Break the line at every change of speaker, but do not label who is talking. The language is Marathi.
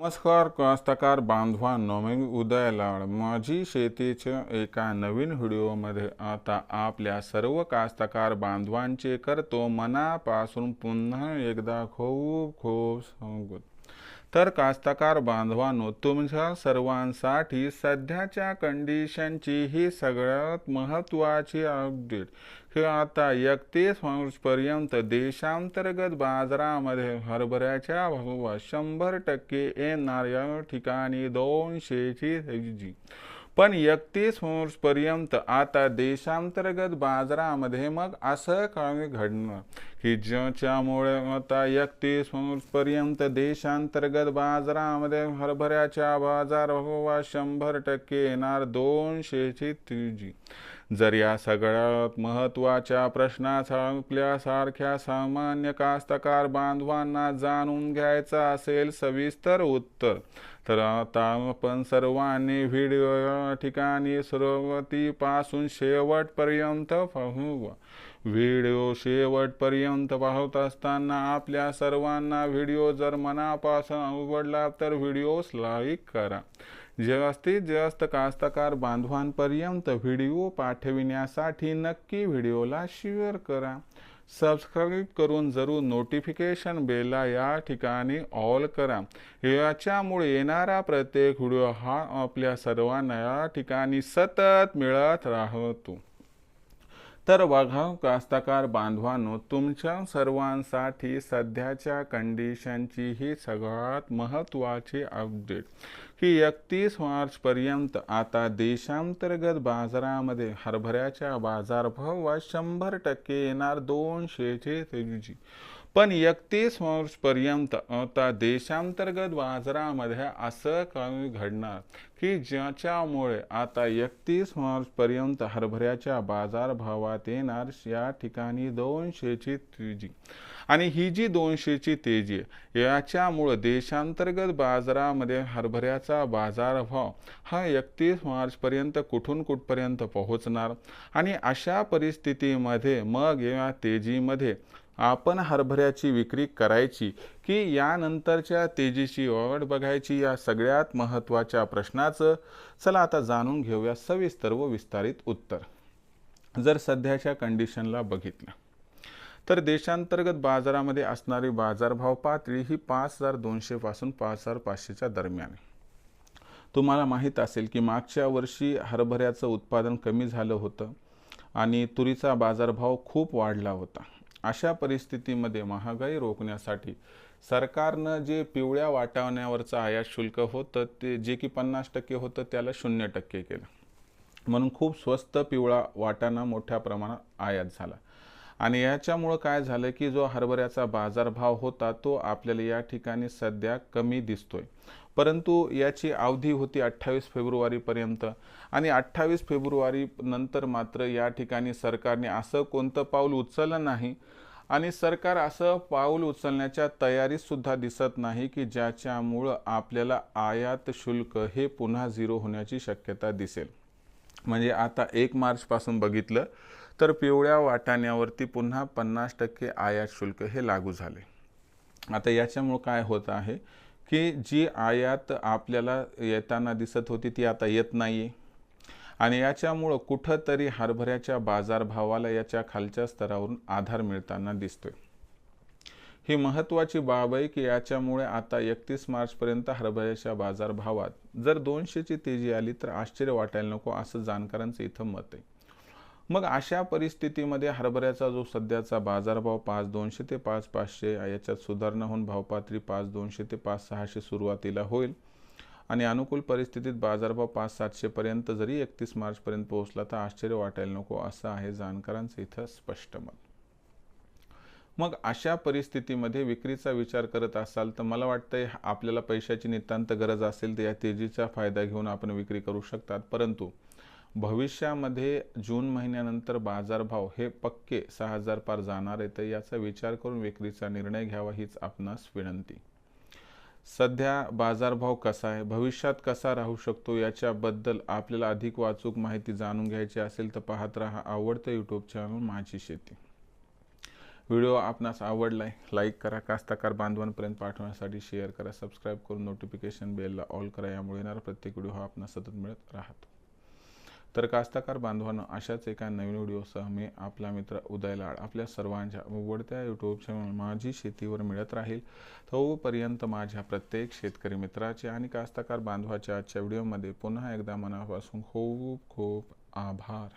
नमस्कार कास्तकार बांधवांनो मी उदय लाड. माझी शेतीच्या एका नवीन व्हिडिओमध्ये आता आपल्या सर्व कास्तकार बांधवांचे करतो मनापासून पुन्हा एकदा खूप खूप स्वागत. तर कास्तकार बांधवांनो तुमच्या सर्वांसाठी सध्याच्या कंडिशनची ही सगळ्यात महत्त्वाची अपडेट की आता एकतीस मार्चपर्यंत देशांतर्गत बाजारामध्ये हरभऱ्याच्या भावात शंभर टक्के येणार या ठिकाणी दोनशेची जी पण एकतीस पर्यंत आता देशांतर्गत बाजारामध्ये मग असं काय घडणार की ज्याच्यामुळे आता एकतीस पर्यंत देशांतर्गत बाजारामध्ये हरभऱ्याच्या बाजारभावात शंभर टक्के येणार दोनशेची तीजी. जर या सगळ्यात महत्त्वाच्या प्रश्नाचा आपल्यासारख्या सामान्य कास्तकार बांधवांना जाणून घ्यायचा असेल सविस्तर उत्तर तर आता आपण सर्वांनी व्हिडिओ ठिकाणी सुरुवातीपासून शेवटपर्यंत पाहू. व्हिडिओ शेवटपर्यंत पाहत असताना आपल्या सर्वांना व्हिडिओ जर मनापासून आवडला तर व्हिडिओस लाईक करा. जास्तीत जास्त कास्तकार बांधवांपर्यंत व्हिडिओ पाठविण्यासाठी नक्की व्हिडिओला शेअर करा. सबस्क्राईब करून जरूर नोटिफिकेशन बेलला या ठिकाणी ऑल करा. याच्यामुळे येणारा प्रत्येक व्हिडिओ हा आपल्या सर्वांना या ठिकाणी सतत मिळत राहतो. तर बघा कास्तकार बांधवांनो तुमच्या सर्वांसाठी सध्याच्या कंडिशनची ही सगळ्यात महत्त्वाची अपडेट की एकतीस मार्चपर्यंत आता देशांतर्गत बाजारामध्ये हरभऱ्याच्या बाजारभावात शंभर टक्के येणार दोनशेचे तेजी. पण एकतीस मार्चपर्यंत आता देशांतर्गत बाजारामध्ये असं काही घडणार की ज्याच्यामुळे आता एकतीस मार्चपर्यंत हरभऱ्याच्या बाजारभावात येणार या ठिकाणी दोनशेची तेजी आणि ही जी दोनशेची तेजी आहे याच्यामुळं देशांतर्गत बाजारामध्ये हरभऱ्याचा बाजारभाव हा एकतीस मार्चपर्यंत कुठून कुठपर्यंत पोहोचणार? आणि अशा परिस्थितीमध्ये मग या तेजीमध्ये आपण हरभऱ्याची विक्री करायची की यानंतरच्या तेजीची वाढ बघायची? या सगळ्यात महत्त्वाच्या प्रश्नाचं चला आता जाणून घेऊया सविस्तर व विस्तारित उत्तर. जर सध्याच्या कंडिशनला बघितलं तर देशांतर्गत बाजारामध्ये असणारी बाजारभाव पातळी ही पाच हजार दोनशेपासून पाच हजार पाचशेच्या दरम्यान तुम्हाला माहीत असेल की मागच्या वर्षी हरभऱ्याचं उत्पादन कमी झालं होतं आणि तुरीचा बाजारभाव खूप वाढला होता. अशा परिस्थितीमध्ये महागाई रोखण्यासाठी सरकारनं जे पिवळ्या वाटावण्यावरचं आयात शुल्क होतं ते जे की पन्नास टक्के होतं त्याला शून्य टक्के केलं. म्हणून खूप स्वस्त पिवळा वाटाणा मोठ्या प्रमाणात आयात झाला. आणि याच्यामुळं काय झालं की जो हरभऱ्याचा बाजारभाव होता तो आपल्याला या ठिकाणी सध्या कमी दिसतोय. परंतु याची अवधी होती अठ्ठावीस फेब्रुवारीपर्यंत. आणि अठ्ठावीस फेब्रुवारी नंतर मात्र या ठिकाणी सरकारने असं कोणतं पाऊल उचललं नाही आणि सरकार असं पाऊल उचलण्याच्या तयारीतसुद्धा दिसत नाही की ज्याच्यामुळं आपल्याला आयात शुल्क हे पुन्हा झिरो होण्याची शक्यता दिसेल. म्हणजे आता एक मार्चपासून बघितलं तर पिवळ्या वाटाण्यावरती पुन्हा पन्नास टक्के आयात शुल्क हे लागू झाले. आता याच्यामुळं काय होत आहे की जी आयात आपल्याला येताना दिसत होती ती आता येत नाही आहे आणि याच्यामुळं कुठंतरी हरभऱ्याच्या बाजारभावाला याच्या खालच्या स्तरावरून आधार मिळताना दिसतोय. ही महत्त्वाची बाब आहे की याच्यामुळे आता एकतीस मार्चपर्यंत हरभऱ्याच्या बाजारभावात जर दोनशेची तेजी आली तर आश्चर्य वाटायला नको असं जाणकारांचं इथं मत आहे. मग अशा परिस्थितीमध्ये हरभऱ्याचा जो सध्याचा बाजारभाव पाच दोनशे ते पाच पाचशे याच्यात सुधारणा होऊन भावपातळी पाच दोनशे ते पाच सहाशे सुरुवातीला होईल. आणि अनुकूल परिस्थितीत बाजारभाव पाच सातशेपर्यंत जरी एकतीस मार्चपर्यंत पोहोचला तर आश्चर्य वाटायला नको असं आहे जाणकारांचं इथं स्पष्ट मत. मग अशा परिस्थितीमध्ये विक्रीचा विचार करत असाल तर मला वाटतंय आपल्याला पैशाची नितांत गरज असेल तर या तेजीचा फायदा घेऊन आपण विक्री करू शकतात. परंतु भविष्यामध्ये जून महिन्यानंतर बाजारभाव हे पक्के सहा हजार पार जाणार आहे तर याचा विचार करून विक्रीचा निर्णय घ्यावा हीच आपणास विनंती. सध्या बाजारभाव कसा आहे? भविष्यात कसा राहू शकतो? याच्याबद्दल आपल्याला अधिक वाचूक माहिती जाणून घ्यायची असेल तर पाहत राहा आवडतं यूट्यूब चॅनल माझी शेती. व्हिडिओ आपणास आवडलाय लाईक करा कास्तकार बांधवांपर्यंत पाठवण्यासाठी शेअर करा सबस्क्राईब करून नोटिफिकेशन बेलला ऑल करा यामुळे येणारा प्रत्येक व्हिडिओ हा आपणास सतत मिळत राहतो. तर कास्तकार बांधवांनो अशाच एका नवीन व्हिडिओसह मी आपला मित्र उदय लाड आपल्या सर्वांच्या आवडत्या यूट्यूब चॅनल माझी शेतीवर मिळत राहील. तोपर्यंत माझ्या प्रत्येक शेतकरी मित्राचे आणि कास्तकार बांधवाच्या आजच्या व्हिडिओमध्ये पुन्हा एकदा मनापासून खूप खूप आभार.